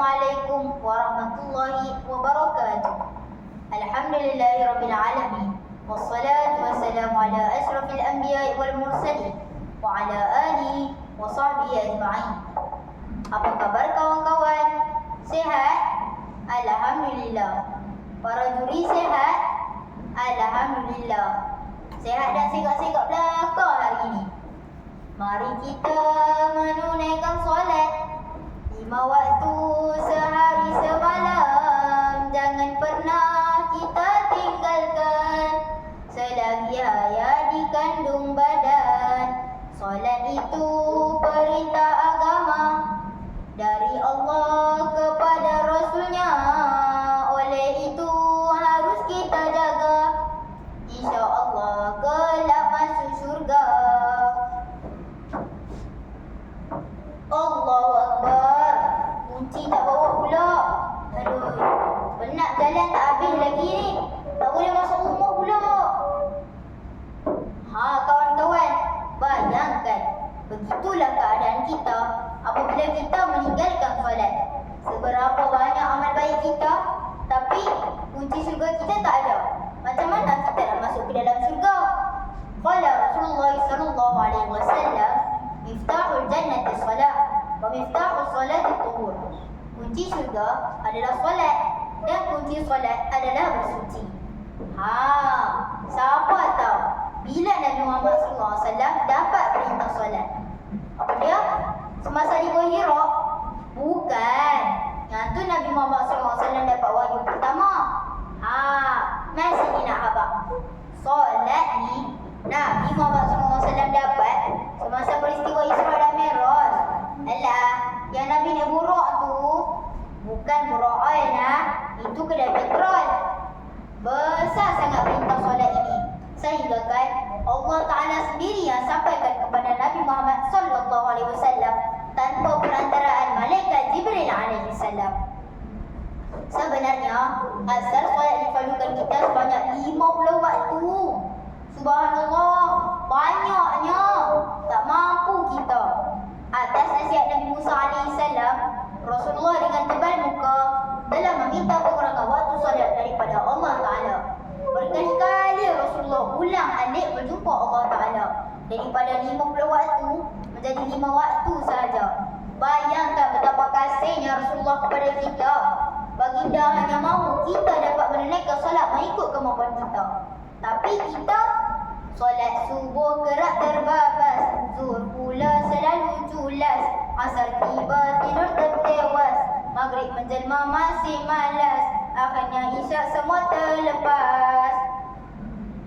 Assalamualaikum warahmatullahi wabarakatuh. Alhamdulillahirabbil alamin. Wassalatu wassalamu ala asrafil anbiya'i wal mursalin wa ala alihi wa sahbihi ajma'in. Apa khabar kawan-kawan? Sehat? Alhamdulillah. Para juri sehat? Alhamdulillah. Sehat dan segak-segak belakang hari ini. Mari kita menunaikan solat lima waktu itu perintah agama dari Allah kepada Rasulnya. Oleh itu harus kita jaga. Insya Allah kelak masuk syurga. Allahu Akbar. Kunci tak bawa pula. Aduh. Penat jalan tak habis lagi ni. Tak boleh masuk rumah pula. Ha kawan-kawan. Bayangkan. Begitulah keadaan kita apabila kita meninggalkan solat. Seberapa banyak amal baik kita. Tapi kunci syurga kita tak ada. Macam mana kita nak masuk ke dalam syurga? Qala Rasulullah sallallahu alaihi wasallam Miftahul jannati salat wa miftahul salat tuhur. Kunci syurga adalah solat dan kunci solat adalah bersuci. Ha, siapa tahu bila Nabi Muhammad sallallahu alaihi wasallam dapat perintah solat? Apa dia? Semasa di Gua Hira? Bukan. Yang tu Nabi Muhammad sallallahu alaihi wasallam dapat wahyu pertama. Ha, masih ni nak abang. Solat ni Nabi Muhammad sallallahu alaihi wasallam dapat semasa peristiwa Isra dan Mi'raj. Alah, yang Nabi nak buruk tu bukan buruk oil nah, itu kedai petrol. Besar sangat perintah solat ini. Sehingga kan Allah Taala sendiri yang sampaikan kepada Nabi Muhammad sallallahu alaihi wasallam tanpa perantaraan malaikat Jibril alaihi salam. Sebenarnya, asal solat difardukan kita sebanyak 50 waktu. Subhanallah, banyaknya. Tak mampu kita. Atas nasihat Nabi Musa AS, Rasulullah dengan tebal muka telah meminta pengurangan waktu solat daripada Allah Ta'ala. Berkali-kali Rasulullah ulang alik berjumpa Allah Ta'ala. Daripada 50 waktu menjadi 5 waktu sahaja. Bayangkan betapa kasihnya Rasulullah kepada kita. Baginda hanya mahu kita dapat menunaikan solat mengikut kemampuan kita. Tapi kita Solat subuh kerak terbabas. Zuhur pula selalu culas. Asar tiba tidur tertewas. Maghrib menjelma masih malas. Akhirnya isyak semua terlepas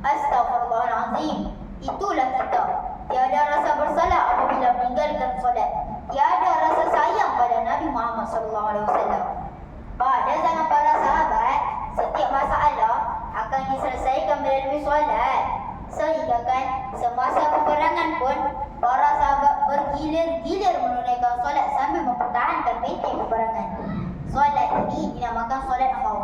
Astaghfirullahalazim Itulah kita Tiada rasa bersalah apabila meninggalkan solat Tiada rasa sayang pada Nabi Muhammad SAW Pada zaman para sahabat Setiap masalah akan diselesaikan melalui solat Sehingga kan semasa peperangan pun para sahabat bergilir-gilir menunaikan solat sambil mempertahankan benteng peperangan. Solat ini dinamakan solat khauf.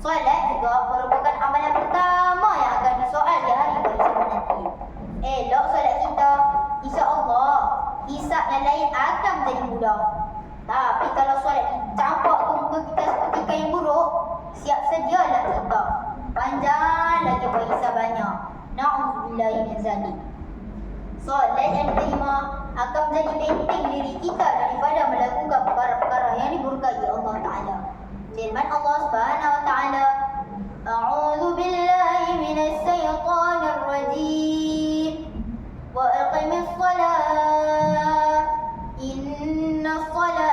Solat juga merupakan amalan pertama yang akan disoal di hari barisan nanti. Elok solat kita, insya Allah, hisap yang lain akan menjadi mudah. Tapi kalau solat campak muka kita seperti kain buruk, siap sedialah kita. Panjang lagi berhisap banyak. Na'udzubillahi min zalik. Solat yang diterima akan menjadi benteng diri kita daripada melakukan perkara-perkara yang dimurkai Allah Ta'ala. Firman Allah Subhanahu Wa Ta'ala billahi minas syaitanir rajim wa aqimis salat inna salata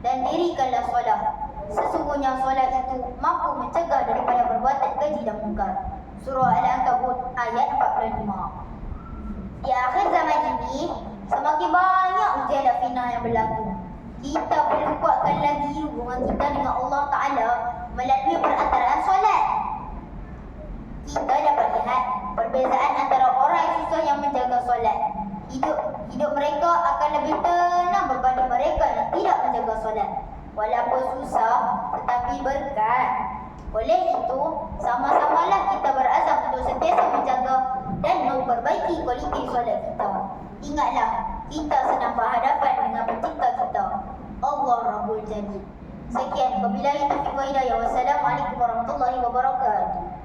dan dirikanlah solat Sesungguhnya solat itu mampu mencegah daripada perbuatan keji dan mungkar. Surah Al-Ankabut ayat 45. Di akhir zaman ini, semakin banyak ujian dan fitnah yang berlaku. Kita perlu kuatkan lagi hubungan kita dengan Allah Ta'ala melalui perantaraan solat. Kita dapat lihat perbezaan antara orang yang susah yang menjaga solat. Hidup hidup mereka akan lebih tenang berbanding mereka yang tidak menjaga solat. Walaupun susah tetapi berkat. Oleh itu, sama-samalah kita berazam untuk sentiasa menjaga dan memperbaiki kualiti solat kita. Ingatlah, kita sedang berhadapan dengan pencipta kita, Allah Rabbul Jalil. Sekian, wabillahi taufiq wa hidayah. Wassalamualaikum warahmatullahi wabarakatuh.